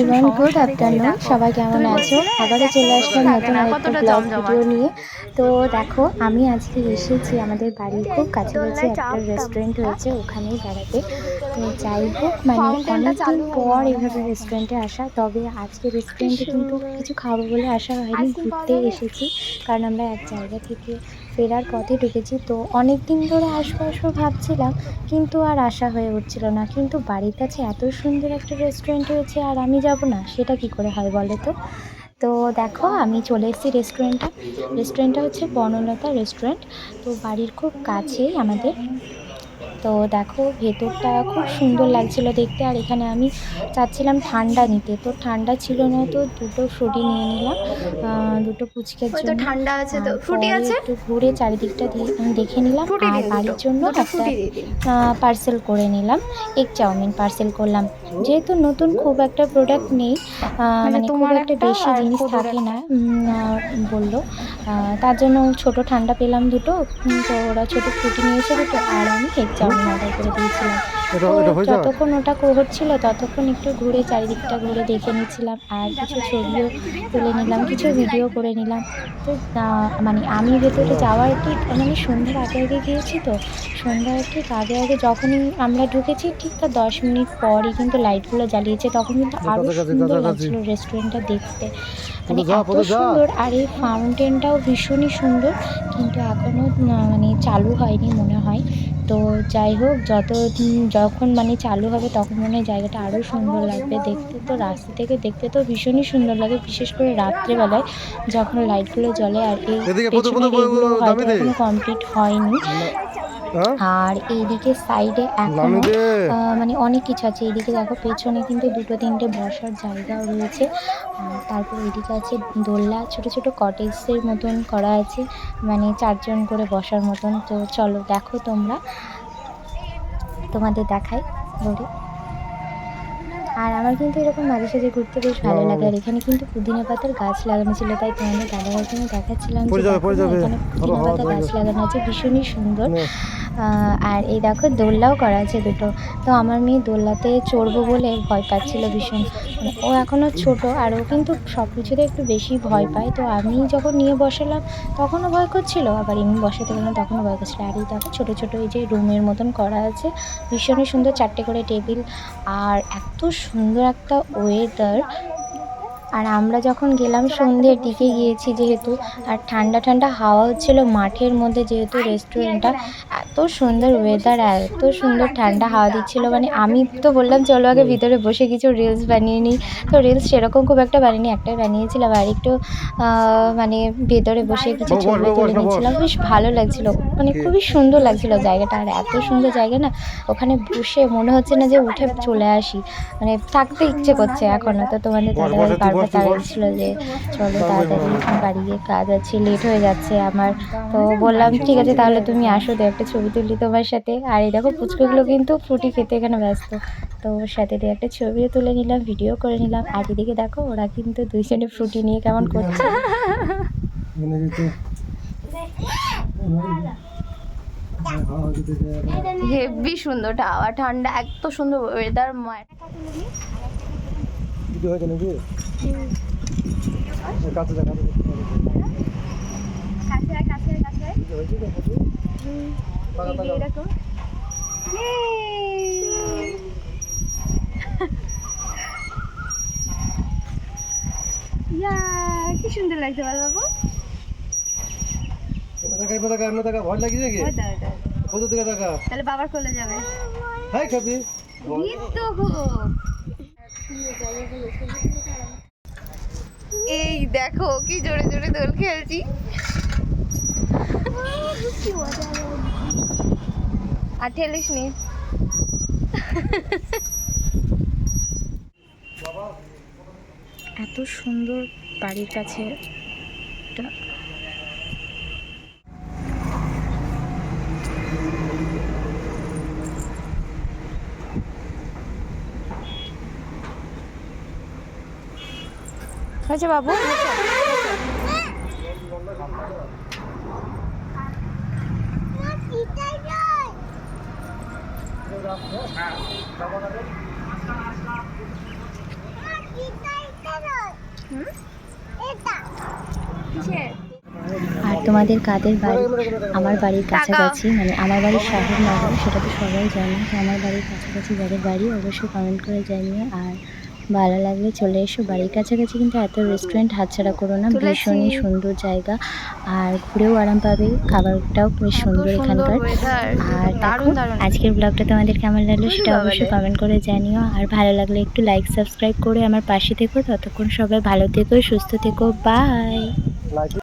Everyone good afternoon সবাই কেমন আছো? আবারও চলে আসলাম নতুন আরেকটা ব্লগ ভিডিও নিয়ে। তো দেখো আমি আজকে এসেছি আমাদের বাড়ির খুব কাছাকাছি একটা রেস্টুরেন্ট হয়েছে ওখানেই বেড়াতে। তো যাই হোক মানে অনেকদিন পর এভাবে রেস্টুরেন্টে আসা তবে আজকে রেস্টুরেন্টে কিন্তু কিছু খাব বলে আসা হয়নি ঘুরতে এসেছি। কারণ আমরা এক জায়গা থেকে ফেরার পথে ঢুকেছি। তো অনেক দিন ধরে আসব আসব ভাবছিলাম, কিন্তু আর আশা হয়ে উঠছিল না। কিন্তু বাড়ির কাছে এত সুন্দর একটা রেস্টুরেন্ট হয়েছে আর আমি যাব না, সেটা কি করে হয় বলো তো? তো দেখো, আমি চলে এসেছি রেস্টুরেন্টটা রেস্টুরেন্টটা হচ্ছে বনলতা রেস্টুরেন্ট তো বাড়ির খুব কাছেই আমাদের তো দেখো ভেতরটা খুব সুন্দর লাগছিল দেখতে। আর এখানে আমি চাচ্ছিলাম ঠান্ডা নিতে। তো ঠান্ডা ছিল না তো দুটো ফ্রুটি নিয়ে নিলাম। দুটো পুচকের জন্য। ঠান্ডা আছে তো। ফ্রুটি আছে? একটু ঘুরে চারিদিকটা দেখে নিলাম। আর বাড়ির জন্য একটা পার্সেল করে নিলাম। এগ চাউমিন পার্সেল করলাম। যেহেতু নতুন খুব একটা প্রোডাক্ট নেই মানে খুব তোমার একটা বেশি জিনিস থাকে না বলল। তার জন্য ছোট ঠান্ডা পেলাম দুটো। তো ওরা ছোট ফ্রুটি নিয়ে নিয়েছে দুটো। আর আমি এগ চাউমিন অর্ডার করে দিয়েছিলাম তো যতক্ষণ ওটা হচ্ছিল ততক্ষণ একটু ঘুরে চারিদিকটা ঘুরে দেখে নিচ্ছিলাম আর কিছু ছবিও তুলে নিলাম কিছু ভিডিও করে নিলাম। তো মানে আমি ভেতরে যাওয়ার ঠিক মানে সন্ধ্যার আগে আগে গিয়েছি তো সন্ধ্যার ঠিক আগে আগে যখনই আমরা ঢুকেছি ঠিক তার দশ মিনিট পরই কিন্তু লাইটগুলো জ্বালিয়েছে তখন কিন্তু আরও সুন্দর। লাগছিল রেস্টুরেন্টটা দেখতে। মানে এত সুন্দর আর এই ফাউন্টেনটাও ভীষণই সুন্দর কিন্তু এখনও মানে চালু হয়নি মনে হয়। তো যাই হোক যত যখন মানে চালু হবে তখন মনে হয় জায়গাটা আরও সুন্দর লাগবে। দেখতে তো রাস্তা থেকে দেখতে তো ভীষণই সুন্দর লাগে বিশেষ করে রাত্রেবেলায় যখন লাইটগুলো জ্বলে আর এই। এখনও কমপ্লিট হয়নি। হ্যাঁ? আর এইদিকে সাইডে এখনও মানে অনেক কিছু আছে। এইদিকে দেখো পেছনে কিন্তু দুটো তিনটে বসার জায়গাও রয়েছে। আর তারপর এদিকে আছে দোলনা ছোট ছোট কটেজের মতন করা আছে। মানে চারজন করে বসার মতন। তো চলো দেখো তোমরা। তোমাদের দেখাই ঘুরে আর আমার কিন্তু এরকম মাঝে সাঝে ঘুরতে বেশ ভালো লাগে। আর এখানে কিন্তু পুদিনা পাতার গাছ লাগানো ছিল তাই তোমাদের দাদাভাইকে আমি দেখাচ্ছিলাম যে। এখানে পুদিনা পাতার গাছ লাগানো আছে ভীষণই সুন্দর। আর এই দেখো দোলনাও করা আছে দুটো। তো আমার মেয়ে দোলনাতে চড়বো বলে ভয় পাচ্ছিল ভীষণ। মানে ও এখনও ছোট আর ও কিন্তু সব কিছুতে একটু বেশি ভয় পায়। তো আমি যখন নিয়ে বসালাম, তখনও ভয় করছিল। আবার এমনি বসাতে গেলাম, তখনও ভয় করছিল। আর এই দেখো ছোটো ছোটো এই যে রুমের মতন করা আছে, ভীষণই সুন্দর চারটে করে টেবিল। আর এত সুন্দর একটা ওয়েদার আর আমরা যখন গেলাম সন্ধ্যের দিকে গিয়েছি যেহেতু আর ঠান্ডা ঠান্ডা হাওয়া হচ্ছিল মাঠের মধ্যে যেহেতু রেস্টুরেন্টটা এত সুন্দর ওয়েদার এত সুন্দর ঠান্ডা হাওয়া দিচ্ছিল। মানে আমি তো বললাম চলো আগে ভিতরে বসে কিছু রিলস বানিয়ে নিই। তো রিলস সেরকম খুব একটা বানিয়ে একটাই বানিয়েছিলাম আর একটু মানে ভেতরে বসে কিছু ছবি তুলে বস। বেশ ভালো লাগছিল। মানে খুবই সুন্দর লাগছিল জায়গাটা। আর এত সুন্দর জায়গা না ওখানে বসে মনে হচ্ছে না যে উঠে চলে আসি। মানে থাকতে ইচ্ছে করছে এখনও তো তোমাদের দাদাভাই বস। তাড়াচ্ছিল যে চলো তাড়াতাড়ি বাড়ি গিয়ে কাজ আছে লেট হয়ে যাচ্ছে আমার। তো বললাম ঠিক আছে তাহলে তুমি আসো তো একটা ছবি তুলি তোমার সাথে। আর এই দেখো পুচকুগুলো কিন্তু ফ্রুটি খেতে এখানে ব্যস্ত। তো ওর সাথে দিয়ে একটা ছবিও তুলে নিলাম ভিডিও করে নিলাম। আর এদিকে দেখো ওরা কিন্তু দুইজনে ফ্রুটি নিয়ে কেমন করছে। হেভি সুন্দর হাওয়া ঠান্ডা এত সুন্দর ওয়েদার কিছু হয়েছে নাকি? কাছে যা কাছে কিছু কিছু? কি সুন্দর লাগছে বাবু এমনি তাকা, এমনি তাকা, ভয় লাগছে নাকি? কত দিকে তাকা? তাহলে বাবার কোলে যাবে হাই খাবি? এই দেখো, কি জোরে জোরে দোল খেলছি। আর ঠেলিস নি। এত সুন্দর বাড়ির কাছে একটা হয়েছে বাবু? আর তোমাদের কাদের বাড়ি? আমার বাড়ির কাছাকাছি মানে আমার বাড়ির শহর নগর সেটা তো সবাই জানে তো আমার বাড়ির কাছাকাছি যাদের বাড়ি অবশ্যই কমেন্ট করে জানিয়ে আর ভালো লাগলে চলে এসো। বাড়ির কাছাকাছি কিন্তু এত রেস্টুরেন্ট হাতছাড়া করো না। ভীষণই সুন্দর জায়গা। আর ঘুরেও আরাম পাবে। খাবারটাও বেশ সুন্দর এখানকার। আর দেখো আজকের ব্লগটা তোমাদের কেমন লাগল সেটা অবশ্যই কমেন্ট করে জানিও। আর ভালো লাগলে একটু লাইক সাবস্ক্রাইব করে আমার পাশে থেকো। ততক্ষণ সবাই ভালো থেকো সুস্থ থেকো। বাই